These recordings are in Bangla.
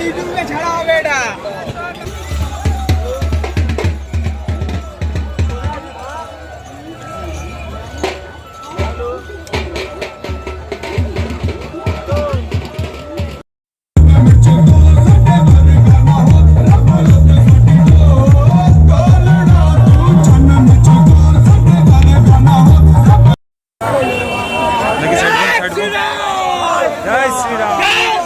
ইউটিউবে ছাড়া হবে এটা Jai Shriram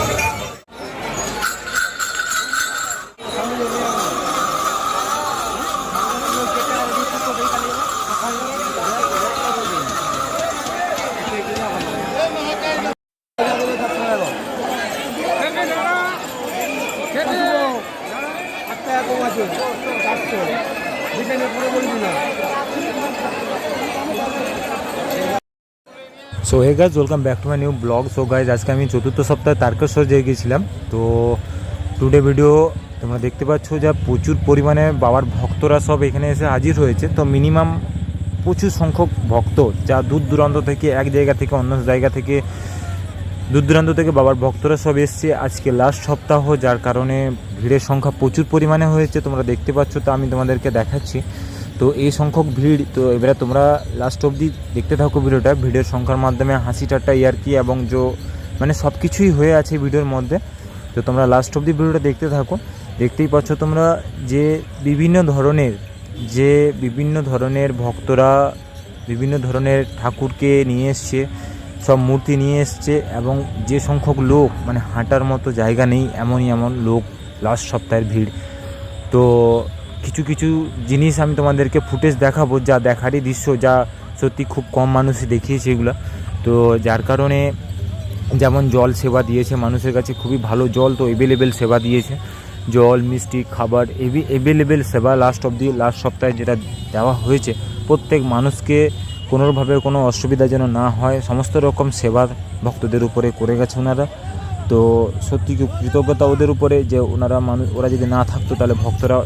so hey guys welcome back to my new blog so guys আজকে আমি চতুর্থ সপ্তাহে তারকেশ্বর যেয়ে গিয়েছিলাম, তো টুডে ভিডিও তোমরা দেখতে পাচ্ছ যা প্রচুর পরিমাণে বাবার ভক্তরা সব এখানে এসে হাজির হয়েছে। তো মিনিমাম প্রচুর সংখ্যক ভক্ত, যা দূর দূরান্ত থেকে এক জায়গা থেকে অন্য জায়গা থেকে দূর দূরান্ত থেকে বাবার ভক্তরা সব এসছে। আজকে লাস্ট সপ্তাহ, যার কারণে ভিড়ের সংখ্যা প্রচুর পরিমাণে হয়েছে, তোমরা দেখতে পাচ্ছ, তো আমি তোমাদেরকে দেখাচ্ছি। তো এই সংখ্যক ভিড়, তো এবারে তোমরা লাস্ট অবধি দেখতে থাকো ভিডিওটা। ভিডিওর সংখ্যার মাধ্যমে হাসি ঠাট্টা ইয়ার্কি এবং যে মানে সব কিছুই হয়ে আছে ভিডিওর মধ্যে। তো তোমরা লাস্ট অবধি ভিডিওটা দেখতে থাকো। দেখতেই পাচ্ছ তোমরা যে বিভিন্ন ধরনের, যে বিভিন্ন ধরনের ভক্তরা, বিভিন্ন ধরনের ঠাকুরকে নিয়ে এসছে। সব মূর্তি নিয়ে এসছে এবং যে সংখ্যক লোক মানে হাঁটার মতো জায়গা নেই, এমনই এমন লোক লাস্ট সপ্তাহের ভিড়। তো কিছু কিছু জিনিস আমি তোমাদেরকে ফুটেজ দেখাবো, যা দেখারই দৃশ্য, যা সত্যি খুব কম মানুষই দেখিয়েছে এগুলো। তো যার কারণে যেমন জল সেবা দিয়েছে, মানুষের কাছে খুবই ভালো জল, তো এভেলেবেল সেবা দিয়েছে। জল, মিষ্টি, খাবার এবি এভেলেবেল সেবা লাস্ট অবধি লাস্ট সপ্তাহে যেটা দেওয়া হয়েছে, প্রত্যেক মানুষকে কোনোভাবে কোনো অসুবিধা যেন না হয়, সমস্ত রকম সেবা ভক্তদের উপরে করে গেছে ওনারা। তো সত্যি কৃতজ্ঞতা ওদের উপরে যে ওনারা মানুষ, ওরা যদি না থাকতো তাহলে ভক্তরা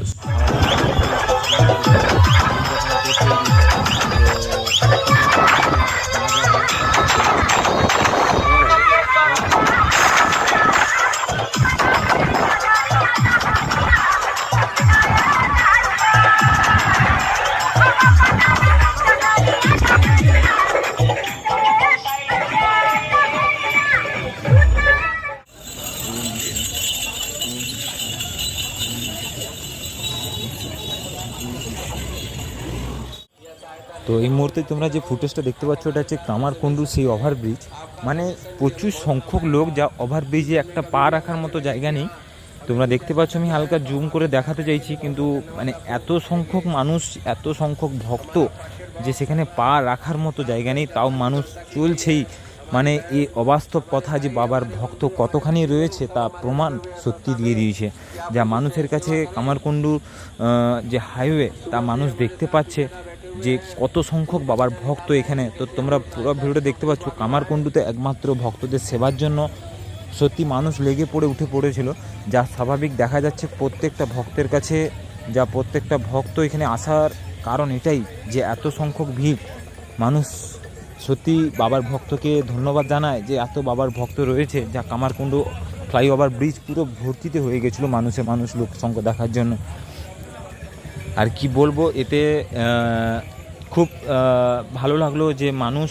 এই মুহূর্তে তোমরা যে ফুটেজটা দেখতে পাচ্ছ, ওটা হচ্ছে কামারকুণ্ডু সেই ওভারব্রিজ মানে প্রচুর সংখ্যক লোক যা ওভারব্রিজে একটা পা রাখার মতো জায়গা নেই। তোমরা দেখতে পাচ্ছ, আমি হালকা জুম করে দেখাতে চাইছি, কিন্তু মানে এত সংখ্যক মানুষ, এত সংখ্যক ভক্ত যে সেখানে পা রাখার মতো জায়গা নেই, তাও মানুষ চলছেই। মানে এই অবাস্তব কথা যে বাবার ভক্ত কতখানি রয়েছে, তা প্রমাণ সত্যি দিয়ে দিয়েছে। যা মানুষের কাছে কামারকুণ্ডু যে হাইওয়ে তা মানুষ দেখতে পাচ্ছে। যে কত সংখ্যক বাবার ভক্ত এখানে, তো তোমরা পুরো ভিডিওটা দেখতে পাচ্ছ, কামারকুণ্ডুতে একমাত্র ভক্তদের সেবার জন্য সত্যি মানুষ লেগে পড়ে, উঠে পড়েছিল। যা স্বাভাবিক দেখা যাচ্ছে প্রত্যেকটা ভক্তের কাছে, যা প্রত্যেকটা ভক্ত এখানে আসার কারণ এটাই যে এত সংখ্যক ভিড়। মানুষ সত্যি বাবার ভক্তকে ধন্যবাদ জানায় যে এত বাবার ভক্ত রয়েছে, যা কামারকুণ্ডু ফ্লাইওভার ব্রিজ পুরো ভর্তিতে হয়ে গেছিল মানুষে মানুষ লোক সংখ্যা দেখার জন্য। আর কি বলব এতে খুব ভালো লাগল যে মানুষ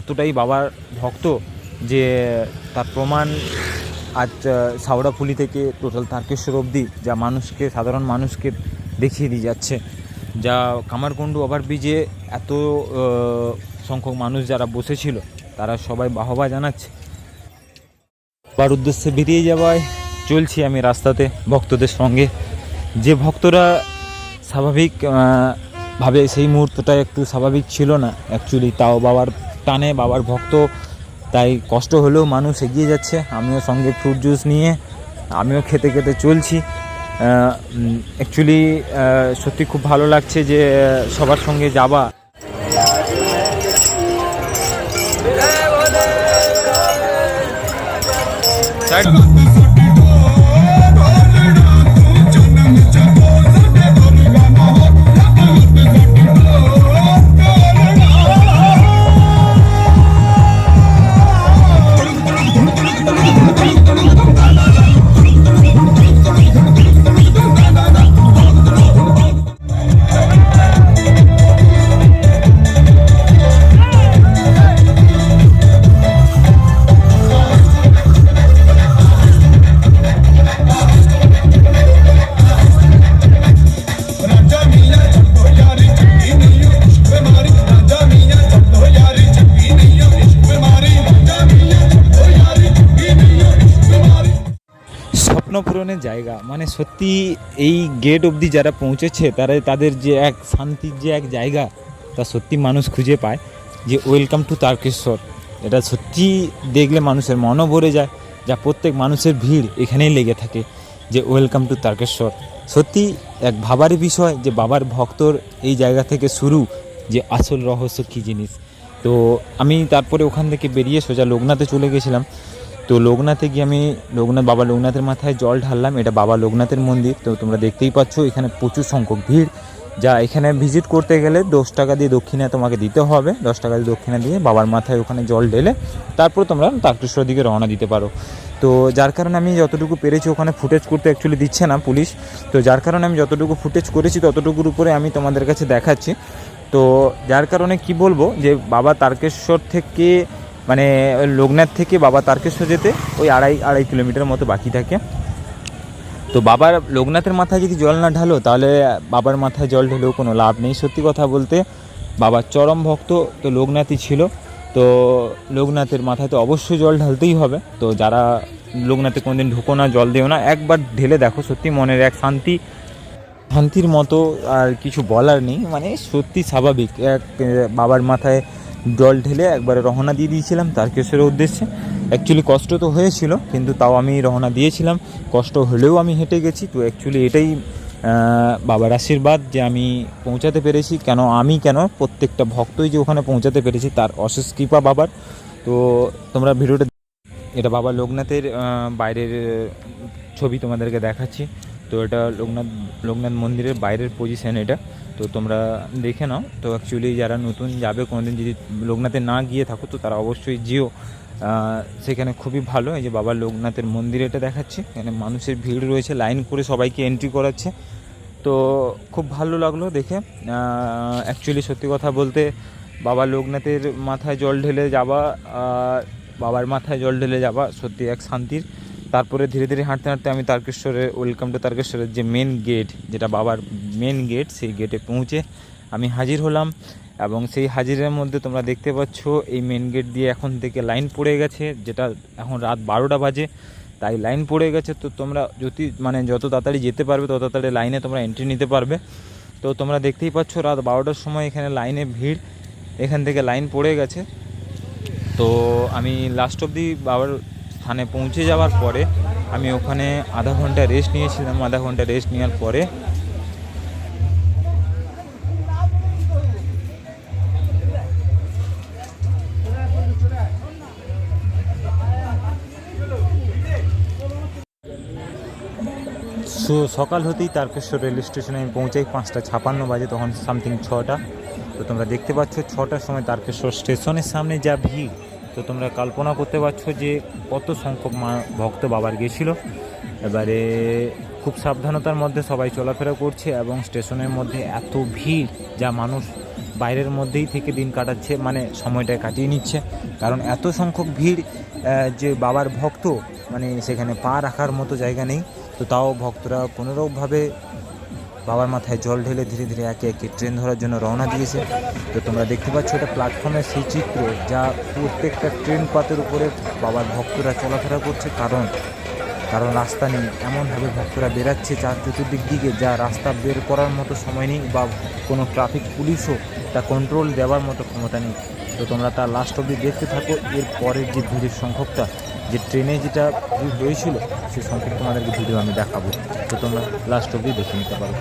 এতটাই বাবার ভক্ত যে তার প্রমাণ আজ আহ, সাউড়াফুলি থেকে টোটাল তারকেশ্বর অবধি যা মানুষকে সাধারণ মানুষকে দেখিয়ে দিয়ে যাচ্ছে। যা কামারকুণ্ডু ওভারব্রিজে এত সংখ্যক মানুষ যারা বসেছিল তারা সবাই বাহবা জানাচ্ছে। বার উদ্দেশ্যে বেরিয়ে যাওয়ায় চলছি আমি রাস্তাতে ভক্তদের সঙ্গে। যে ভক্তরা স্বাভাবিক ভাবে সেই মুহূর্তটা একটু স্বাভাবিক ছিল না। অ্যাকচুয়ালি তাও বাবার টানে, বাবার ভক্ত, তাই কষ্ট হলেও মানুষ এগিয়ে যাচ্ছে। আমিও সঙ্গে ফ্রুট জুস নিয়ে, আমিও খেতে খেতে চলছি। অ্যাকচুয়ালি সত্যি খুব ভালো লাগছে যে সবার সঙ্গে যাবা। ਰਾਜਾ স্বপ্ন পূরণের জায়গা। মানে সত্যি এই গেট অবধি যারা পৌঁছেছে, তারা তাদের যে এক শান্তির যে এক জায়গা, তা সত্যি মানুষ খুঁজে পায় যে ওয়েলকাম টু তারকেশ্বর। এটা সত্যি দেখলে মানুষের মনও ভরে যায়, যা প্রত্যেক মানুষের ভিড় এখানেই লেগে থাকে যে ওয়েলকাম টু তারকেশ্বর। সত্যি এক ভাবারই বিষয় যে বাবার ভক্তর এই জায়গা থেকে শুরু যে আসল রহস্য কী জিনিস। তো আমি তারপরে ওখান থেকে বেরিয়ে সোজা লোকনাথে চলে গেছিলাম। তো লোকনাথে গিয়ে আমি লোকনাথ, বাবা লোকনাথের মাথায় জল ঢাললাম। এটা বাবা লোকনাথের মন্দির, তো তোমরা দেখতেই পাচ্ছ, এখানে প্রচুর সংখ্যক ভিড়। যা এখানে ভিজিট করতে গেলে দশ টাকা দিয়ে দক্ষিণা তোমাকে দিতে হবে। দশ টাকা দিয়ে দক্ষিণা দিয়ে বাবার মাথায় ওখানে জল ঢেলে তারপর তোমরা তারকেশ্বর দিকে রওনা দিতে পারো। তো যার কারণে আমি যতটুকু পেরেছি ওখানে ফুটেজ করতে অ্যাকচুয়ালি দিচ্ছে না পুলিশ। তো যার কারণে আমি যতটুকু ফুটেজ করেছি ততটুকুর উপরে আমি তোমাদের কাছে দেখাচ্ছি। তো যার কারণে কি বলব যে বাবা তারকেশ্বর থেকে মানে লোকনাথ থেকে বাবা তারকেশ্বর যেতে ওই আড়াই আড়াই কিলোমিটার মতো বাকি থাকে। তো বাবার লোকনাথের মাথায় যদি জল না ঢালো, তাহলে বাবার মাথায় জল ঢেলেও কোনো লাভ নেই। সত্যি কথা বলতে বাবার চরম ভক্ত, তো লোকনাথই ছিল। তো লোকনাথের মাথায় তো অবশ্যই জল ঢালতেই হবে। তো যারা লোকনাথে কোনোদিন ঢুকো না, জল দিও না, একবার ঢেলে দেখো, সত্যি মনের এক শান্তি, শান্তির মতো আর কিছু বলার নেই। মানে সত্যি স্বাভাবিক। এক বাবার মাথায় জল ঢেলে একবারে রহনা দিয়ে দিয়েছিলাম তারকেশ্বরের উদ্দেশ্যে। অ্যাকচুয়ালি কষ্ট তো হয়েছিল, কিন্তু তাও আমি রহনা দিয়েছিলাম। কষ্ট হলেও আমি হেঁটে গেছি, তো অ্যাকচুয়ালি এটাই বাবার আশীর্বাদ যে আমি পৌঁছাতে পেরেছি। কেন আমি কেন? প্রত্যেকটা ভক্তই যে ওখানে পৌঁছাতে পেরেছি, তার অশেষ কৃপা বাবার। তো তোমরা ভিডিওটা, এটা বাবা লোকনাথের বাইরের ছবি তোমাদেরকে দেখাচ্ছি। তো এটা লোকনাথ লোকনাথ মন্দিরের বাইরের পজিশন এটা। তো তোমরা দেখে নাও। তো অ্যাকচুয়ালি যারা নতুন যাবে, কোনোদিন যদি লোকনাথে না গিয়ে থাকো, তো তারা অবশ্যই যেও। সেখানে খুবই ভালো। এই যে বাবা লোকনাথের মন্দির এটা দেখাচ্ছে। এখানে মানুষের ভিড় রয়েছে, লাইন করে সবাইকে এন্ট্রি করাচ্ছে। তো খুব ভালো লাগল দেখে। অ্যাকচুয়ালি সত্যি কথা বলতে বাবা লোকনাথের মাথায় জল ঢেলে যাওয়া বাবার মাথায় জল ঢেলে যাওয়া সত্যি এক শান্তির। তারপরে ধীরে ধীরে হাঁটতে হাঁটতে আমি তারকেশ্বরের ওয়েলকাম টু তারকেশ্বরের যে মেন গেট যেটা বাবার মেন গেট সেই গেটে পৌঁছে আমি হাজির হলাম। এবং সেই হাজিরের মধ্যে তোমরা দেখতে পাচ্ছ, এই মেন গেট দিয়ে এখন থেকে লাইন পড়ে গেছে, যেটা এখন রাত বারোটা বাজে। তাই লাইন পড়ে গেছে, তো তোমরা যদি মানে যত তাড়াতাড়ি যেতে পারবে, তত তাড়াতাড়ি লাইনে তোমরা এন্ট্রি নিতে পারবে। তো তোমরা দেখতেই পাচ্ছ, রাত বারোটার সময় এখানে লাইনে ভিড়, এখান থেকে লাইন পড়ে গেছে। তো আমি লাস্ট অবধি বাবার স্থানে পৌঁছে যাওয়ার পরে আমি ওখানে আধা ঘণ্টা রেস্ট নিয়েছিলাম। আধা ঘণ্টা রেস্ট নেওয়ার পরে সো সকাল হতেই তারকেশ্বর রেল স্টেশনে আমি পৌঁছাই পাঁচটা ছাপান্ন বাজে, তখন সামথিং ছটা। তো তোমরা দেখতে পাচ্ছ, ছটার সময় তারকেশ্বর স্টেশনের সামনে যা ভিড় তো তোমরা কল্পনা করতে পারছ যে কত সংখ্যক মা ভক্ত বাবার গেছিল। এবারে খুব সাবধানতার মধ্যে সবাই চলাফেরা করছে এবং স্টেশনের মধ্যে এত ভিড় যা মানুষ বাইরের মধ্যেই থেকে দিন কাটাচ্ছে মানে সময়টা কাটিয়ে নিচ্ছে। কারণ এত সংখ্যক ভিড় যে বাবার ভক্ত মানে সেখানে পা রাখার মতো জায়গা নেই। তো তাও ভক্তরা কোনোরকমভাবে বাবার মাথায় জল ঢেলে ধীরে ধীরে একে একে ট্রেন ধরার জন্য রওনা দিয়েছে। তো তোমরা দেখতে পাচ্ছ এটা প্ল্যাটফর্মের সেই চিত্র যা প্রত্যেকটা ট্রেন পাতের উপরে বাবার ভক্তরা চলাফেরা করছে। কারণ কারণ রাস্তা নেই। এমনভাবে ভক্তরা বেরাচ্ছে চার চতুর্দিক দিকে যা রাস্তা বের করার মতো সময় নেই বা কোনো ট্রাফিক পুলিশও তা কন্ট্রোল দেওয়ার মতো ক্ষমতা নেই। তো তোমরা তার লাস্ট অবধি দেখতে থাকো। এর পরের যে ভিড়ের সংখ্যকটা যে ট্রেনে যেটা হয়েছিল, সে সম্পর্কে তোমাদেরকে ভিডিও আমি দেখাবো। তো তোমরা লাস্ট অবধি দেখে নিতে পারো।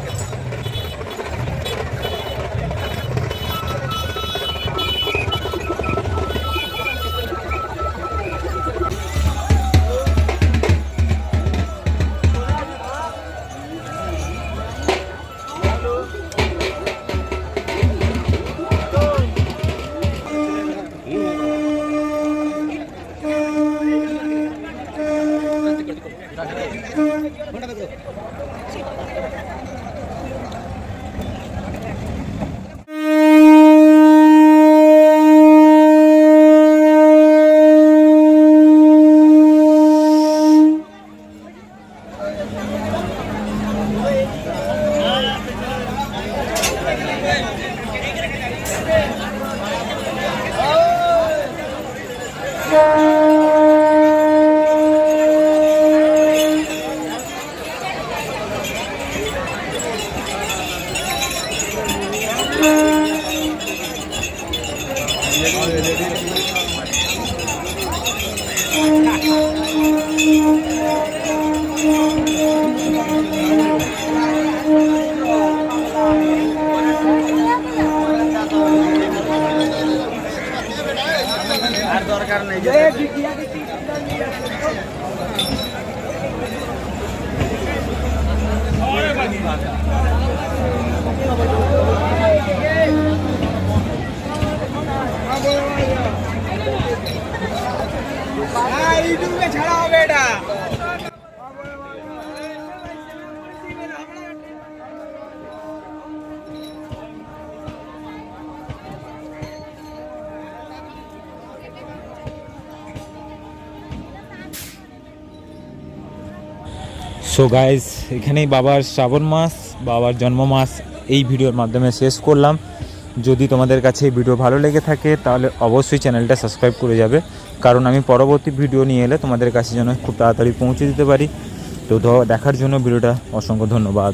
আর দরকার নেই Thank you. ছাড়া হবে এটা। সো গাইজ এখানেই বাবার শ্রাবণ মাস, বাবার জন্ম মাস, এই ভিডিওর মাধ্যমে শেষ করলাম। যদি তোমাদের কাছে এই ভিডিও ভালো লেগে থাকে, তাহলে অবশ্যই চ্যানেলটা সাবস্ক্রাইব করে যাবে। কারণ আমি পরবর্তী ভিডিও নিয়ে এলে তোমাদের কাছে যেন খুব তাড়াতাড়ি পৌঁছে দিতে পারি। তো দেখার জন্য ভিডিওটা অসংখ্য ধন্যবাদ।